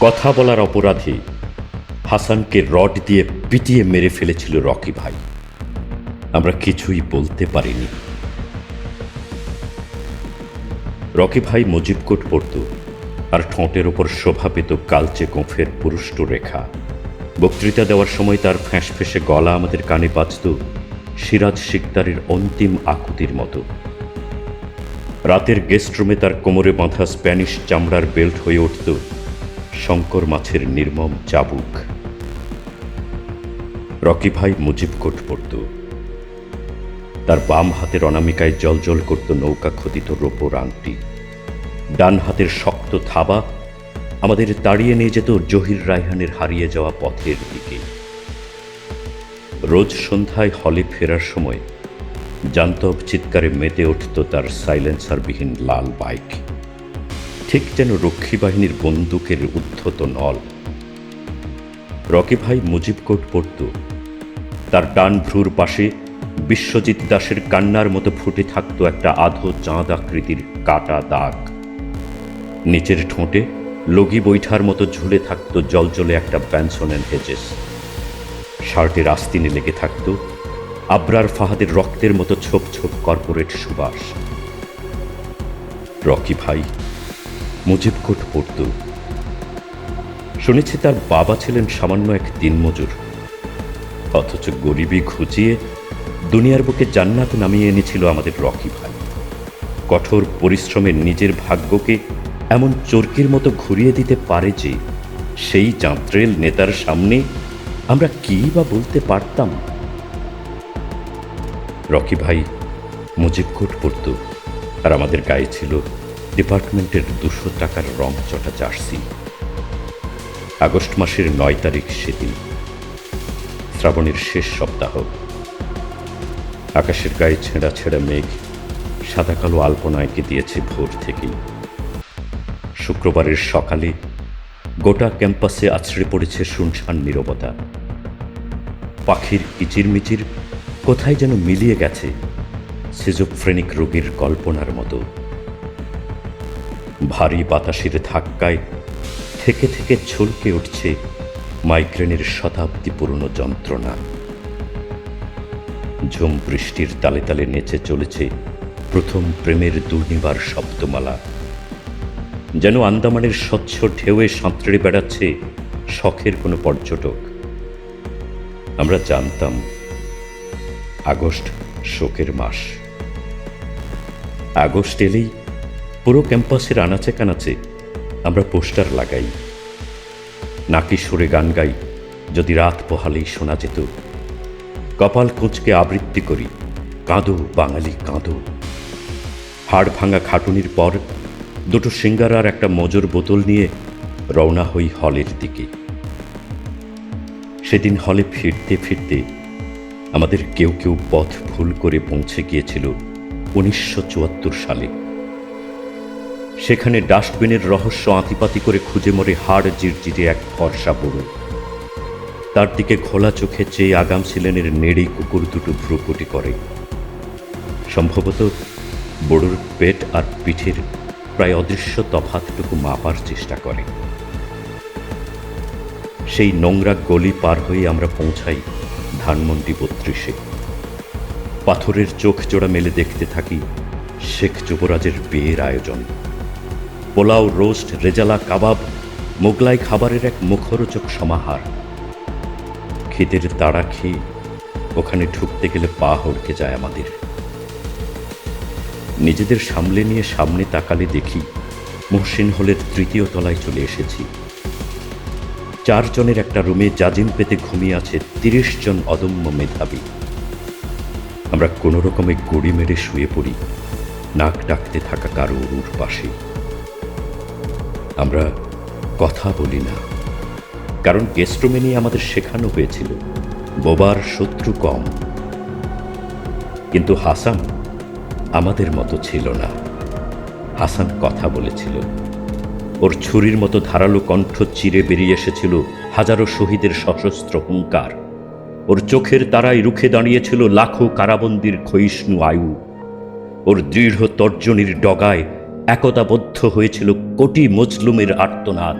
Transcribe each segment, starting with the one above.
কথা বলার অপরাধে হাসানকে রড দিয়ে পিটিয়ে মেরে ফেলেছিল রকি ভাই। আমরা কিছুই বলতে পারিনি। রকি ভাই মুজিবকোট পড়ত আর ঠোঁটের ওপর শোভা পেত কালচে গোঁফের পুরুষ্ট রেখা। বক্তৃতা দেওয়ার সময় তার ফ্যাঁস ফেঁসে গলা আমাদের কানে বাজত সিরাজ শিকদারের অন্তিম আকুতির মতো। রাতের গেস্ট রুমে তার কোমরে বাঁধা স্প্যানিশ চামড়ার বেল্ট হয়ে উঠত শঙ্কর মাছের নির্মম চাবুক। রকি ভাই মুজিব কোট পড়ত তার বাম হাতের অনামিকায় জলজল করত নৌকা খোদিত রোপোর আংটি। ডান হাতের শক্ত থাবা আমাদের তাড়িয়ে নিয়ে যেত জহির রায়হানের হারিয়ে যাওয়া পথের দিকে। রোজ সন্ধ্যায় হলে ফেরার সময় জান্তব চিৎকারে মেতে উঠত তার সাইলেন্সারবিহীন লাল বাইক। ঠিক যেন রক্ষী বাহিনীর বন্দুকের উদ্ধত নল। রকি ভাই মুজিবকোট পড়ত। তার ডান ভ্রুর পাশে বিশ্বজিৎ দাসের কান্নার মতো ফুটে থাকতো একটা আধো চাঁদ আকৃতির কাটা দাগ। নিচের ঠোঁটে লগি বৈঠার মতো ঝুলে থাকতো জলজলে একটা ব্যানসন অ্যান্ড হেজেস শার্টের আস্তিনে লেগে থাকতো আবরার ফাহাদের রক্তের মতো ছোপ ছোপ কর্পোরেট সুবাস। রকি ভাই মুজিবকোট পড়ত। শুনেছি তার বাবা ছিলেন সামান্য এক দিনমজুর। অথচ গরিবী খুঁজিয়ে দুনিয়ার বুকে জান্নাত নামিয়ে এনেছিল আমাদের রকি ভাই। কঠোর পরিশ্রমের নিজের ভাগ্যকে এমন চরকির মতো ঘুরিয়ে দিতে পারে যে সেই যান্ত্রেল নেতার সামনে আমরা কী বা বলতে পারতাম? রকি ভাই মুজিবকোট পড়ত আর আমাদের গায়ে ছিল ডিপার্টমেন্টের দুশো টাকার রং চটা জার্সি আগস্ট মাসের নয় তারিখ সেদিন। শ্রাবণের শেষ সপ্তাহ। আকাশের গায়ে ছেঁড়া ছেঁড়া মেঘ সাদা কালো আলপনা এঁকে দিয়েছে ভোর থেকেই। শুক্রবারের সকালে গোটা ক্যাম্পাসে আছড়ে পড়েছে শুনশান নীরবতা। পাখির কিচিরমিচির কোথায় যেন মিলিয়ে গেছে সিজোফ্রেনিক রোগীর কল্পনার মতো। ভারী বাতাসের ধাক্কায় থেকে থেকে ঝলকে উঠছে মাইগ্রেনের শতাব্দী পুরনো যন্ত্রণা। ঝুম বৃষ্টির তালে তালে নেচে চলেছে প্রথম প্রেমের দুর্নিবার শব্দমালা। যেন আন্দামানের স্বচ্ছ ঢেউয়ে সাঁতরে বেড়াচ্ছে শখের কোনো পর্যটক। আমরা জানতাম আগস্ট শোকের মাস। আগস্ট এলেই পুরো ক্যাম্পাসের আনাচে কানাচে আমরা পোস্টার লাগাই। নাকি সুরে গান গাই, যদি রাত পোহালেই শোনা যেত। কপাল কোচকে আবৃত্তি করি, কাঁদো বাঙালি, কাঁদো। হাড় ভাঙা খাটুনির পর দুটো সিঙ্গার আর একটা মজুর বোতল নিয়ে রওনা হই হলের দিকে। সেদিন হলে ফিরতে ফিরতে আমাদের কেউ কেউ পথ ভুল করে পৌঁছে গিয়েছিল উনিশশো চুয়াত্তর সালে। সেখানে ডাস্টবিনের রহস্য আঁতিপাতি করে খুঁজে মরে হাড় জিরজিরে এক ফর্সা বুড়ো তার দিকে খোলা চোখে চেয়ে আগাম সিলেনের নেড়ি কুকুর দুটো ভ্রুকুটি করে। সম্ভবত বুড়োর পেট আর পিঠের প্রায় অদৃশ্য তফাতটুকু মাপার চেষ্টা করে। সেই নোংরা গলি পার হয়ে আমরা পৌঁছাই ধানমন্ডি বত্রিশে। পাথরের চোখ জোড়া মেলে দেখতে থাকি শেখ যুবরাজের বিয়ের আয়োজন। পোলাও রোস্ট রেজালা কাবাব মোগলাই খাবারের এক মুখরোচক সমাহার। খিদের তাড়া খেয়ে ওখানে ঢুকতে গেলে পা হড়কে যায় আমাদের। নিজেদের সামলে নিয়ে সামনে তাকালে দেখি মহসিন হলের তৃতীয় তলায় চলে এসেছি। চারজনের একটা রুমে জাজিম পেতে ঘুমিয়ে আছে তিরিশ জন অদম্য মেধাবী। আমরা কোনো রকমে গড়ি মেরে শুয়ে পড়ি, নাক ডাকতে থাকা কারও উরুর পাশে। আমরা কথা বলি না। কারণ গেস্ট নিয়ে আমাদের শেখানো হয়েছিল, বোবার শত্রু কম। কিন্তু হাসান আমাদের মতো ছিল না। হাসান কথা বলেছিল। ওর ছুরির মতো ধারালো কণ্ঠ চিরে বেরিয়ে এসেছিল হাজারো শহীদের সশস্ত্র হুঙ্কার। ওর চোখের তারায় রুখে দাঁড়িয়েছিল লাখো কারাবন্দির ক্ষয়িষ্ণু আয়ু। ওর দৃঢ় তর্জনীর ডগায় একতাবদ্ধ হয়েছিল কোটি মজলুমের আর্তনাদ।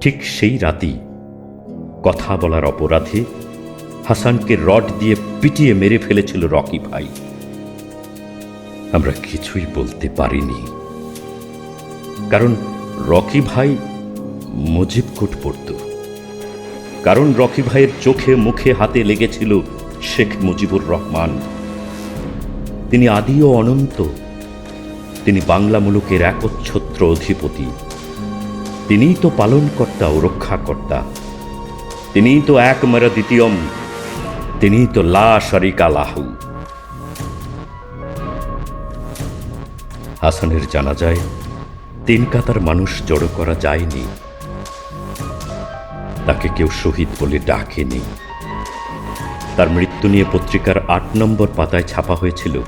ঠিক সেই রাতেই কথা বলার অপরাধে হাসানকে রড দিয়ে পিটিয়ে মেরে ফেলেছিল রকি ভাই। আমরা কিছুই বলতে পারিনি। কারণ রকি ভাই মুজিব কোট পড়ত কারণ রকি ভাইয়ের চোখে মুখে হাতে লেগেছিল শেখ মুজিবুর রহমান। তিনি আদি ও অনন্ত তিনি বাংলা মুলুকের একচ্ছত্র অধিপতি। তিনিই তো পালনকর্তা ও রক্ষাকর্তা। তিনিই তো এক মেরা দ্বিতীয়ম। তিনিই তো লাহু। হাসানের জানা যায় তিন কাতার মানুষ জড়ো করা যায়নি। তাকে কেউ শহীদ বলে ডাকেনি। তার মৃত্যু নিয়ে পত্রিকার আট নম্বর পাতায় ছাপা হয়েছিল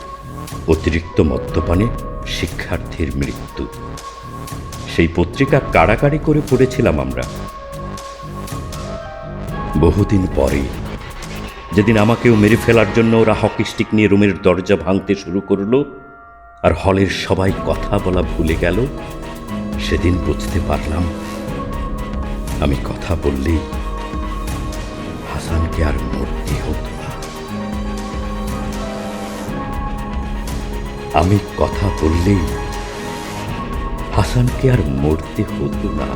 অতিরিক্ত মদ্যপানে শিক্ষার্থীর মৃত্যু। সেই পত্রিকা কাড়াকাড়ি করে পড়েছিলাম আমরা। বহুদিন পরে যেদিন আমাকেও মেরে ফেলার জন্য ওরা হকি স্টিক নিয়ে রুমের দরজা ভাঙতে শুরু করল আর হলের সবাই কথা বলা ভুলে গেল, সেদিন বুঝতে পারলাম। আমি কথা বললেই হাসানকে আর মরতে হতো। আমি কথা বললেই হাসানকে আর মরতে হতো না।